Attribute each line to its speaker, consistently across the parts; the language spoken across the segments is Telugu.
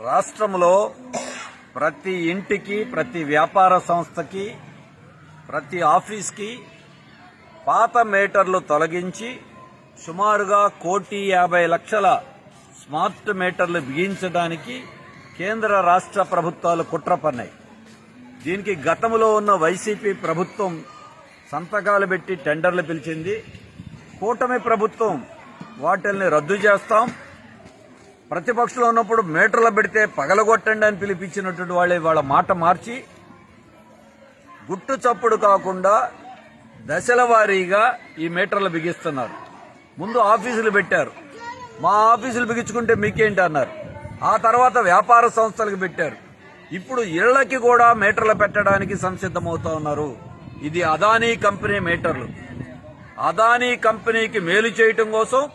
Speaker 1: రాష్ట్రంలో ప్రతి ఇంటికి ప్రతి వ్యాపార సంస్థకి ప్రతి ఆఫీస్కి పాత మీటర్లు తొలగించి సుమారుగా కోటి యాభై లక్షల స్మార్ట్ మీటర్లు బిగించడానికి కేంద్ర రాష్ట్ర ప్రభుత్వాలు కుట్ర పన్నాయి. దీనికి గతంలో ఉన్న వైసీపీ ప్రభుత్వం సంతకాలు పెట్టి టెండర్లు పిలిచింది. కూటమి ప్రభుత్వం వాటిల్ని రద్దు చేస్తాం. ప్రతిపక్షంలో ఉన్నప్పుడు మీటర్లు పెడితే పగలగొట్టండి అని పిలిపించినటువంటి వాళ్ళే వాళ్ళ మాట మార్చి గుట్టు చప్పుడు కాకుండా దశల వారీగా ఈ మీటర్లు బిగిస్తున్నారు. ముందు ఆఫీసులు పెట్టారు. మా ఆఫీసులు బిగించుకుంటే మీకేంటి అన్నారు. ఆ తర్వాత వ్యాపార సంస్థలకు పెట్టారు. ఇప్పుడు ఇళ్ళకి కూడా మీటర్లు పెట్టడానికి సంసిద్ధమవుతా ఉన్నారు. ఇది అదానీ కంపెనీ మీటర్లు. అదానీ కంపెనీకి మేలు చేయటం కోసం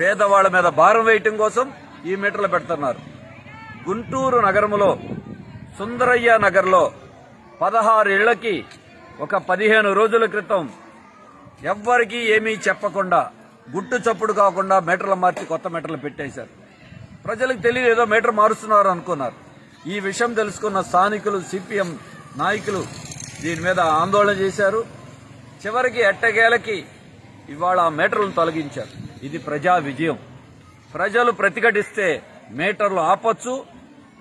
Speaker 1: పేదవాళ్ళ మీద భారం వేయటం కోసం ఈ మీటర్లు పెడుతున్నారు. గుంటూరు నగరంలో సుందరయ్య నగర్లో పదహారు ఇళ్ళకి ఒక పదిహేను రోజుల క్రితం ఎవ్వరికీ ఏమీ చెప్పకుండా గుట్టు చప్పుడు కాకుండా మీటర్లు మార్చి కొత్త మీటర్లు పెట్టేశారు. ప్రజలకు తెలియదు ఏదో మీటర్ మారుస్తున్నారు అనుకున్నారు. ఈ విషయం తెలుసుకున్న స్థానికులు సిపిఎం నాయకులు దీని మీద ఆందోళన చేశారు. చివరికి ఎట్టగేలకి ఇవాళ ఆ మీటర్లను తొలగించారు. ఇది ప్రజా విజయం. ప్రజలు ప్రతిఘటిస్తే మీటర్లు ఆపచ్చు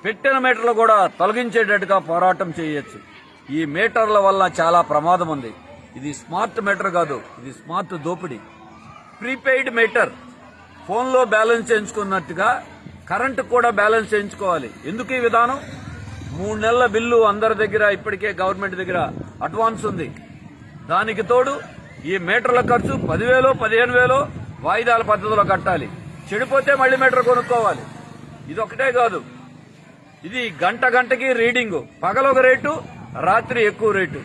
Speaker 1: పెట్టిన మీటర్లు కూడా తొలగించేటట్టుగా పోరాటం చేయొచ్చు. ఈ మీటర్ల వల్ల చాలా ప్రమాదం ఉంది. ఇది స్మార్ట్ మీటర్ కాదు ఇది స్మార్ట్ దోపిడీ. ప్రీపెయిడ్ మీటర్ ఫోన్లో బ్యాలెన్స్ చేయించుకున్నట్టుగా కరెంటు కూడా బ్యాలెన్స్ చేయించుకోవాలి. ఎందుకు ఈ విధానం? మూడు నెలల బిల్లు అందరి దగ్గర ఇప్పటికే గవర్నమెంట్ దగ్గర అడ్వాన్స్ ఉంది. దానికి తోడు ఈ మీటర్ల ఖర్చు పదివేలో పదిహేను వేలో వాయిదాల పద్ధతిలో కట్టాలి. చెడిపోతే మళ్ళీ మీటర్ కొనుక్కోవాలి. ఇది ఒకటే కాదు. ఇది గంట గంటకి రీడింగ్. పగలొక రేటు రాత్రి ఎక్కువ రేటు.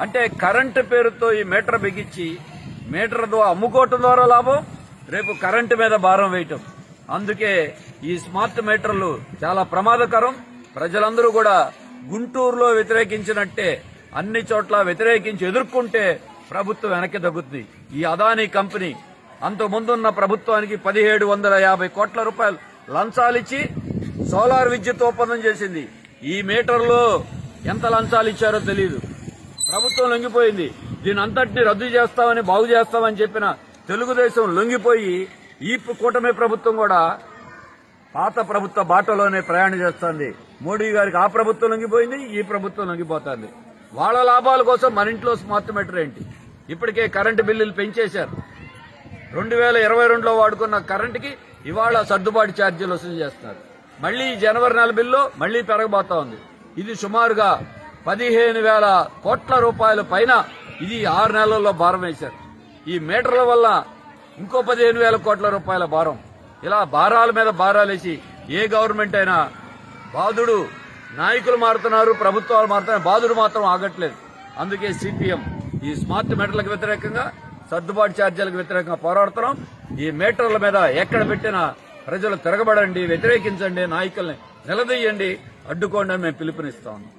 Speaker 1: అంటే కరెంటు పేరుతో ఈ మీటర్ బిగించి మీటర్ ద్వారా అమ్ముకోవటం ద్వారా లాభం రేపు కరెంటు మీద భారం వేయటం. అందుకే ఈ స్మార్ట్ మీటర్లు చాలా ప్రమాదకరం. ప్రజలందరూ కూడా గుంటూరులో వ్యతిరేకించినట్టే అన్ని చోట్ల వ్యతిరేకించి ఎదుర్కొంటే ప్రభుత్వం వెనక్కి తగ్గుతుంది ఈ అదానీ కంపెనీ అంతకుముందున్న ప్రభుత్వానికి పదిహేడు వందల యాభై కోట్ల రూపాయలు లంచాలిచ్చి సోలార్ విద్యుత్ ఒప్పందం చేసింది. ఈ మీటర్లో ఎంత లంచాలు ఇచ్చారో తెలియదు ప్రభుత్వం లొంగిపోయింది. దీని అంతటిని రద్దు చేస్తామని బాగు చేస్తామని చెప్పిన తెలుగుదేశం లొంగిపోయి ఈ కూటమి ప్రభుత్వం కూడా పాత ప్రభుత్వ బాటలోనే ప్రయాణం చేస్తుంది. మోడీ గారికి ఆ ప్రభుత్వం లొంగిపోయింది ఈ ప్రభుత్వం లొంగిపోతుంది. వాళ్ళ లాభాల కోసం మన ఇంట్లో స్మార్ట్ మీటర్ ఏంటి? ఇప్పటికే కరెంటు బిల్లులు పెంచేశారు. రెండు వేల ఇరవై రెండులో వాడుకున్న కరెంటుకి ఇవాళ సర్దుబాటు ఛార్జీలు వసూలు చేస్తున్నారు. మళ్ళీ జనవరి నెల బిల్లు మళ్ళీ పెరగబోతా ఉంది. ఇది సుమారుగా పదిహేను వేల కోట్ల రూపాయల పైన ఇది ఆరు నెలల్లో భారం వేశారు. ఈ మీటర్ల వల్ల ఇంకో పదిహేను వేల కోట్ల రూపాయల భారం. ఇలా భారాల మీద భారాలు వేసి ఏ గవర్నమెంట్ అయినా బాధుడు నాయకులు మారుతున్నారు ప్రభుత్వాలు మారుతున్నారు బాధుడు మాత్రం ఆగట్లేదు. అందుకే సిపిఎం ఈ స్మార్ట్ మీటర్లకు వ్యతిరేకంగా సర్దుబాటు ఛార్జీలకు వ్యతిరేకంగా పోరాడుతున్నాం. ఈ మీటర్ల మీద ఎక్కడ పెట్టినా ప్రజలు తిరగబడండి వ్యతిరేకించండి నాయకుల్ని నిలదీయండి. అడ్డుకోండి అని మేము పిలుపునిస్తా. ఉన్నాం